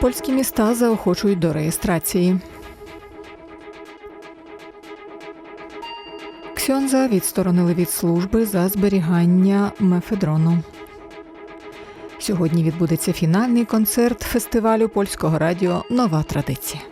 Польські міста заохочують до реєстрації. Ксьонза відсторонили від служби за зберігання мефедрону. Сьогодні відбудеться фінальний концерт фестивалю польського радіо Нова традиція.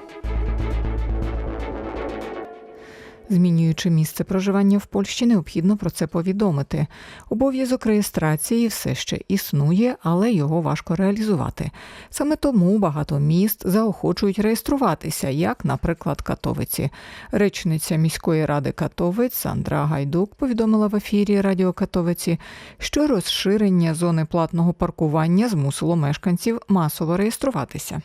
Змінюючи місце проживання в Польщі, необхідно про це повідомити. Обов'язок реєстрації все ще існує, але його важко реалізувати. Саме тому багато міст заохочують реєструватися, як, наприклад, Катовиці. Речниця міської ради Катовиць Сандра Гайдук повідомила в ефірі Радіо Катовиці, що розширення зони платного паркування змусило мешканців масово реєструватися.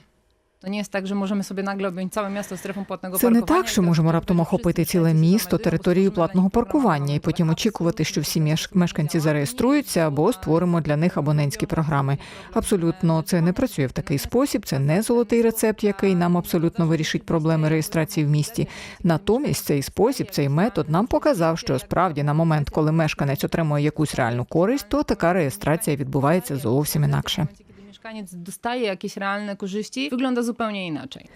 To nie jest tak, że możemy sobie nagle objąć całe miasto strefą płatnego Це не так, що можемо раптом охопити ціле місто територією платного паркування і потім очікувати, що всі меш- мешканці зареєструються або створимо для них абонентські програми. Абсолютно це не працює в такий спосіб. Це не золотий рецепт, який нам абсолютно вирішить проблеми реєстрації в місті. Натомість цей спосіб, цей метод нам показав, що справді на момент, коли мешканець отримує якусь реальну користь, то така реєстрація відбувається зовсім інакше. Mieszkaniec dostaje jakieś realne korzyści, wygląda zupełnie inaczej.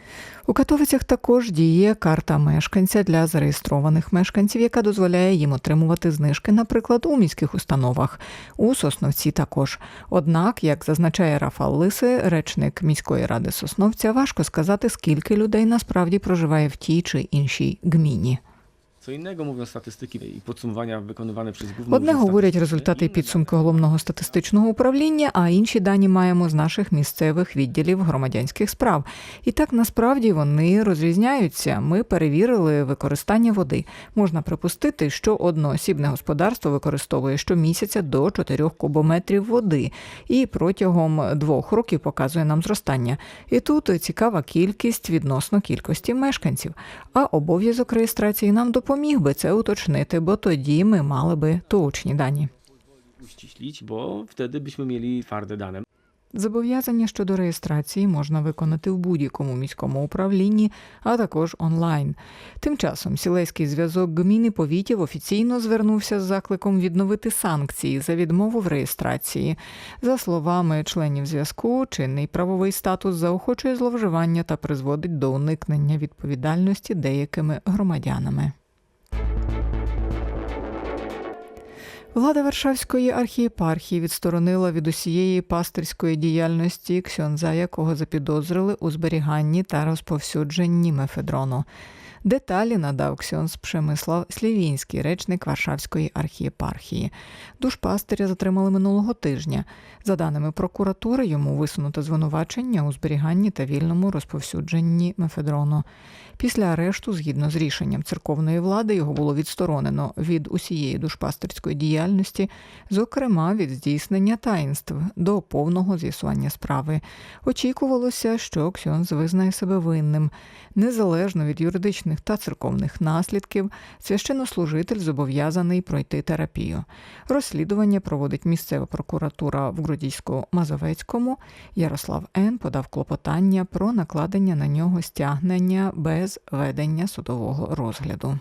У Катовицях також діє карта мешканця для зареєстрованих мешканців, яка дозволяє їм отримувати знижки, наприклад, у міських установах. У Сосновці також. Однак, як зазначає Рафал Лиси, речник міської ради Сосновця, важко сказати, скільки людей насправді проживає в тій чи іншій гміні. Одне говорять результати inne підсумки головного статистичного управління, а інші дані маємо з наших місцевих відділів громадянських справ. І так насправді вони розрізняються. Ми перевірили використання води. Можна припустити, що одноосібне господарство використовує щомісяця до 4 кубометрів води, і протягом двох років показує нам зростання. І тут цікава кількість відносно кількості мешканців. А обов'язок реєстрації нам допоміг би це уточнити, бо тоді ми мали би точні дані. wtedy byśmy mieli twarde. Зобов'язання щодо реєстрації можна виконати в будь-якому міському управлінні, а також онлайн. Тим часом сілейський зв'язок гміни повітів офіційно звернувся з закликом відновити санкції за відмову в реєстрації. За словами членів зв'язку, чинний правовий статус заохочує зловживання та призводить до уникнення відповідальності деякими громадянами. Влада Варшавської архієпархії відсторонила від усієї пастирської діяльності ксьонза, якого запідозрили у зберіганні та розповсюдженні мефедрону. Деталі надав ксьонз Пшемислав Слівінський, речник Варшавської архієпархії. Душпастиря затримали минулого тижня. За даними прокуратури, йому висунуто звинувачення у зберіганні та вільному розповсюдженні мефедрону. Після арешту, згідно з рішенням церковної влади, його було відсторонено від усієї душпастерської діяльності, зокрема від здійснення таїнств до повного з'ясування справи. Очікувалося, що Ксьонз визнає себе винним. Незалежно від юридичних та церковних наслідків, священнослужитель зобов'язаний пройти терапію. Розслідування проводить місцева прокуратура в Грудійсько-Мазовецькому. Ярослав Н. подав клопотання про накладення на нього стягнення без ведення судового розгляду.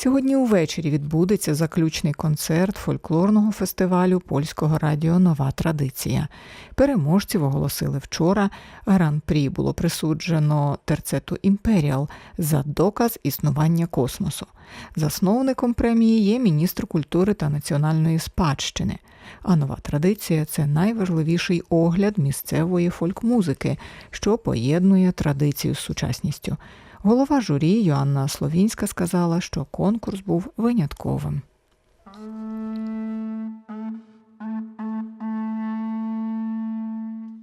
Сьогодні увечері відбудеться заключний концерт фольклорного фестивалю польського радіо Нова традиція. Переможців оголосили вчора. Гран-прі було присуджено терцету Імперіал за доказ існування космосу. Засновником премії є міністр культури та національної спадщини. А нова традиція це найважливіший огляд місцевої фольк-музики, що поєднує традицію з сучасністю. Голова журі Йоанна Словінська сказала, що конкурс був винятковим.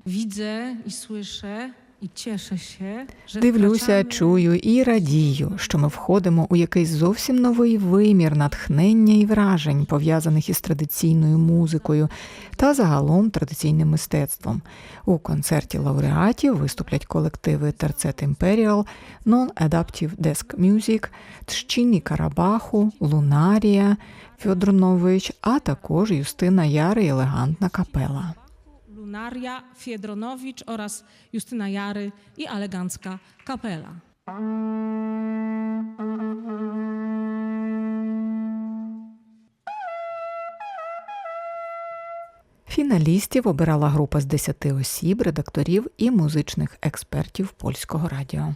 Widzę i słyszę Дивлюся, чую і радію, що ми входимо у якийсь зовсім новий вимір натхнення і вражень, пов'язаних із традиційною музикою та загалом традиційним мистецтвом. У концерті лауреатів виступлять колективи Терцет Імперіал, Non-Adaptive Desk Music, Тщині Карабаху, Лунарія, Фьодронович, а також Юстина Яри і елегантна капела. Lunaria, Fiedronowicz oraz Justyna Jary i elegancka kapela. Фіналістів обирала група з 10 осіб, редакторів і музичних експертів польського радіо.